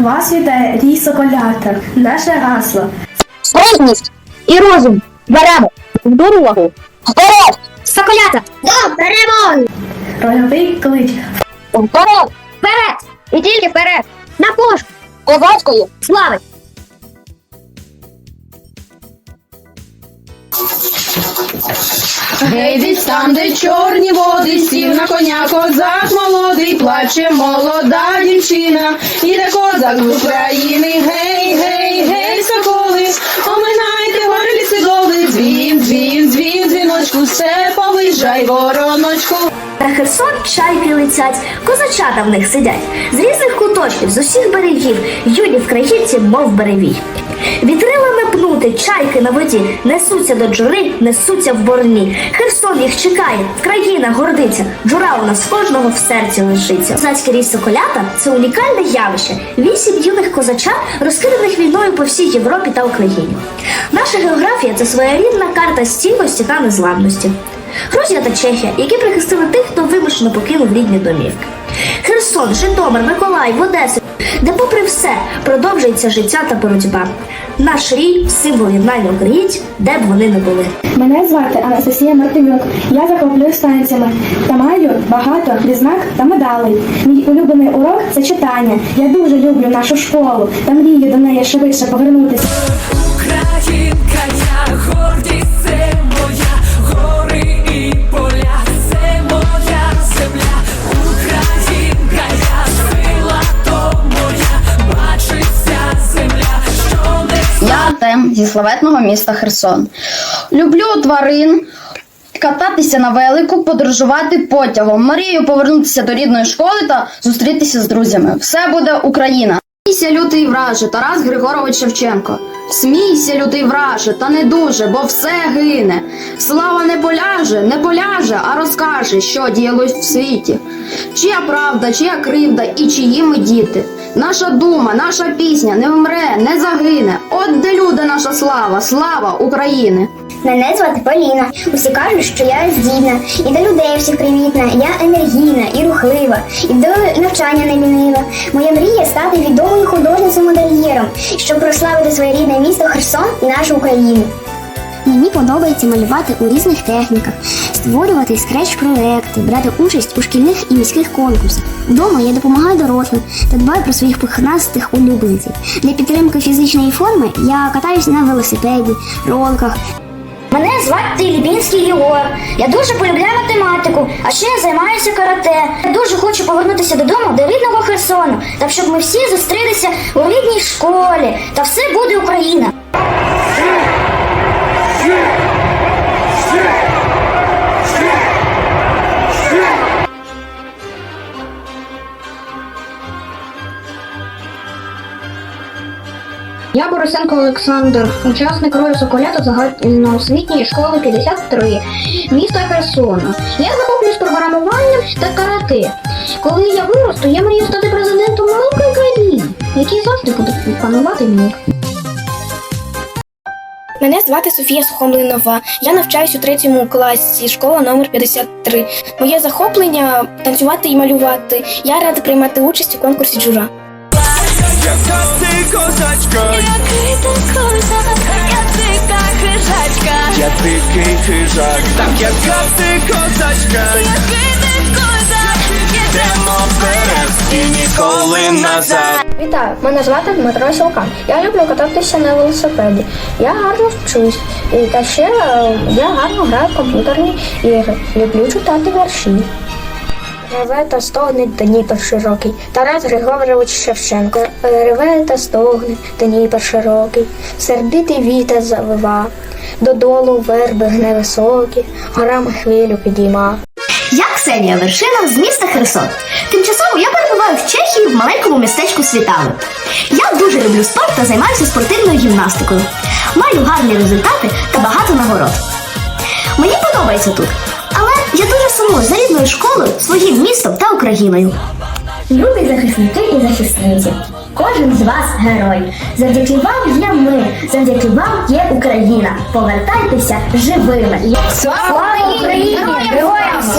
Вас вітає рій Соколята, наше гасло. Спритність і розум беремо в дорогу. Вперед! Соколята! До перемоги! Рольовий клич. Вперед! Вперед! І тільки вперед! На пошук козацької слави! Гей, там, де чорні води, сів на коня козак молодий, плаче молода дівчина, іде козак з України, гей, гей, гей, соколи, оминайте гори ліси доли, дзвін, дзвін, дзвін, дзвіночку, все повижай, вороночку. На Херсон чайки летять, козачата в них сидять. З різних куточків, з усіх берегів, юні вкраїнці, мов беревій. Вітрилами пнути, чайки на воді, несуться до джури, несуться в борні. Херсон їх чекає, країна гордиться, джура у нас кожного в серці лишиться. Козацький ріс Соколята це унікальне явище. Вісім юних козачат, розкиданих війною по всій Європі та Україні. Наша географія це своєрідна карта стійкості та незламності. Грузія та Чехія, які прихистили тих, хто вимушено покинув рідні домівки. Херсон, Житомир, Миколаїв, Одеса, де, попри все, продовжується життя та боротьба. Наш рій символ єднання українців, де б вони не були. Мене звати Анастасія Мартинюк. Я захоплююсь танцями та маю багато відзнак та медалей. Мій улюблений урок це читання. Я дуже люблю нашу школу та мрію до неї швидше повернутися. Українка, зі славетного міста Херсон. Люблю тварин, кататися на велику, подорожувати потягом. Мрію повернутися до рідної школи та зустрітися з друзями. Все буде Україна. Смійся, лютий враже, Тарас Григорович Шевченко. Смійся, лютий враже, та не дуже, бо все гине. Слава не поляже, не поляже, а розкаже, що діялось в світі. Чия правда, чия кривда і чиї ми діти. Наша дума, наша пісня не вмре, не загине. От де люди наша слава, слава України. Мене звати Поліна. Усі кажуть, що я здібна, і до людей всіх привітна. Я енергійна і рухлива, і до навчання не лінива. Моя мрія стати відомою художницем-модельєром, щоб прославити своє рідне місто Херсон і нашу Україну. Мені подобається малювати у різних техніках, створювати скреч-проекти, брати участь у шкільних і міських конкурсах. Вдома я допомагаю дорослим та дбаю про своїх пухнастих улюбленців. Для підтримки фізичної форми я катаюся на велосипеді, роликах. Мене звати Лібінський Єгор. Я дуже полюбляю математику, а ще я займаюся карате. Я дуже хочу повернутися додому до рідного Херсону, та щоб ми всі зустрілися у рідній школі, та все буде Україна. Я Борисенко Олександр, учасник рою Соколята загальноосвітньої школи 53 міста Херсона. Я захоплююсь програмуванням та карате. Коли я виросту, я мрію стати президентом маленької країни, який завжди буде панувати мир. Мене звати Софія Сухомлинова. Я навчаюсь у третьому класі, школа номер 53. Моє захоплення танцювати і малювати. Я рада приймати участь у конкурсі джура. Козачка, Який ти козак, я дика хижачка, я дикий хижак, так яка ти козачка, який ти козак, йдемо вперед і ніколи назад. Вітаю, мене звати Дмитро Сілкан. Я люблю кататися на велосипеді. Я гарно вчусь. І та ще е, я гарно граю в комп'ютерні ігри. Люблю читати вірші. Реве та стогне Дніпер широкий. Тарас Григорович Шевченко. Реве та стогне Дніпер широкий. Сердитий вітер завива. Додолу верби гне високі, горами хвилю підійма. Я Ксенія Вершина з міста Херсон. Тимчасово я перебуваю в Чехії в маленькому містечку Світали. Я дуже люблю спорт та займаюся спортивною гімнастикою. Маю гарні результати та багато нагород. Мені подобається тут, але я дуже сумую за рідною школою, своїм містом та Україною. Любі захисники і захисниці, кожен з вас герой. Завдяки вам є ми, завдяки вам є Україна. Повертайтеся живими. Слава Україні! Героям слава!